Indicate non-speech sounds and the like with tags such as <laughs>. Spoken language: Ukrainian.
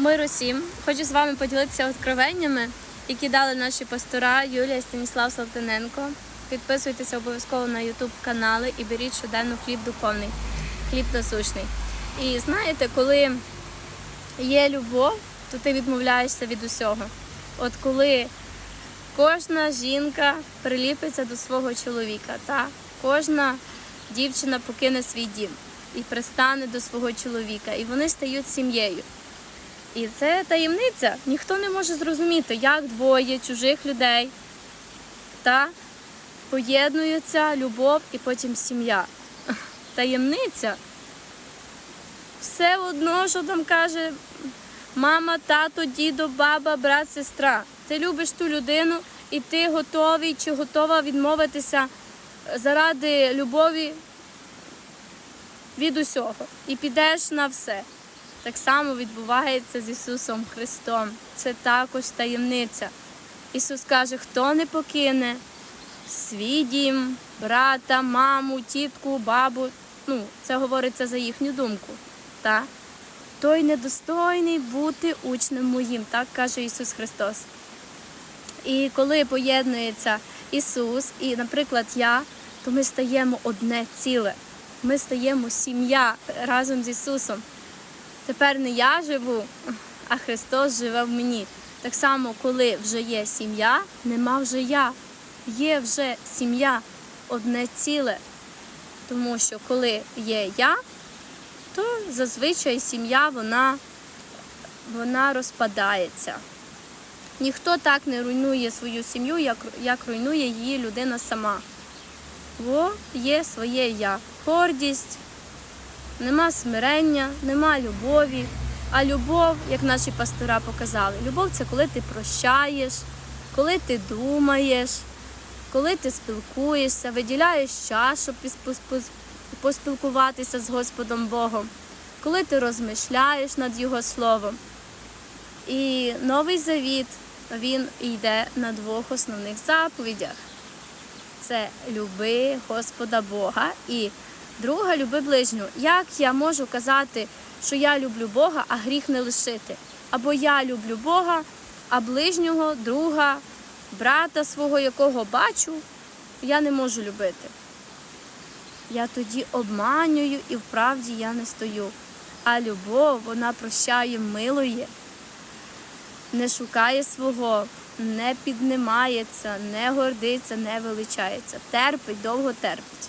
Миру всім. Хочу з вами поділитися откровеннями, які дали наші пастора Юлія Станіслав Салтаненко. Підписуйтеся обов'язково на YouTube канали і беріть щоденно хліб духовний, хліб насущний. І знаєте, коли є любов, то ти відмовляєшся від усього. От коли кожна жінка приліпиться до свого чоловіка, та кожна дівчина покине свій дім і пристане до свого чоловіка, і вони стають сім'єю. І це таємниця. Ніхто не може зрозуміти, як двоє чужих людей та поєднуються любов і потім сім'я. <laughs> Таємниця. Все одно, що там каже мама, тато, дідо, баба, брат, сестра. Ти любиш ту людину, і ти готовий чи готова відмовитися заради любові від усього. І підеш на все. Так само відбувається з Ісусом Христом. Це також таємниця. Ісус каже, хто не покине свій дім, брата, маму, тітку, бабу. Ну, це говориться за їхню думку. Та? Той недостойний бути учнем моїм, так каже Ісус Христос. І коли поєднується Ісус і, наприклад, я, то ми стаємо одне ціле. Ми стаємо сім'я разом з Ісусом. Тепер не я живу, а Христос живе в мені. Так само, коли вже є сім'я, нема вже я. Є вже сім'я одне ціле. Тому що коли є я, то зазвичай сім'я вона, вона розпадається. Ніхто так не руйнує свою сім'ю, як, як руйнує її людина сама. Бо є своє я. Гордість, нема смирення, нема любові. А любов, як наші пастора показали, любов це коли ти прощаєш, коли ти думаєш, коли ти спілкуєшся, виділяєш час, щоб поспілкуватися з Господом Богом, коли ти розмишляєш над Його Словом. І новий завіт він йде на двох основних заповідях: це люби Господа Бога і друга люби ближнього. Як я можу казати, що я люблю Бога, а гріх не лишити? Або я люблю Бога, а ближнього, друга, брата свого, якого бачу, я не можу любити. Я тоді обманюю і вправді я не стою. А любов, вона прощає, милує, не шукає свого, не піднимається, не гордиться, не величається, терпить, довго терпить.